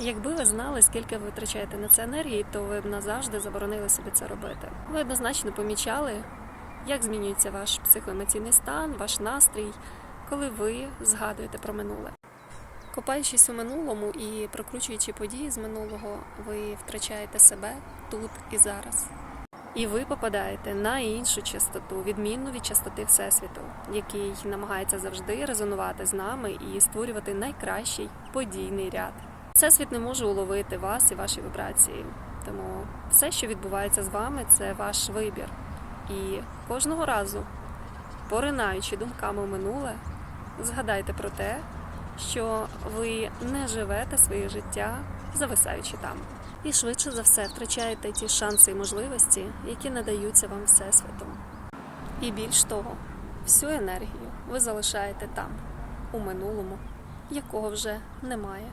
Якби ви знали, скільки ви витрачаєте на це енергії, то ви б назавжди заборонили собі це робити. Ви однозначно помічали, як змінюється ваш психоемоційний стан, ваш настрій, коли ви згадуєте про минуле. Копаючись у минулому і прокручуючи події з минулого, ви втрачаєте себе тут і зараз. І ви попадаєте на іншу частоту, відмінну від частоти Всесвіту, який намагається завжди резонувати з нами і створювати найкращий подійний ряд. Всесвіт не може уловити вас і ваші вібрації. Тому все, що відбувається з вами, це ваш вибір. І кожного разу, поринаючи думками в минуле, згадайте про те, що ви не живете своє життя, зависаючи там. І швидше за все втрачаєте ті шанси і можливості, які надаються вам Всесвітом. І більш того, всю енергію ви залишаєте там, у минулому, якого вже немає.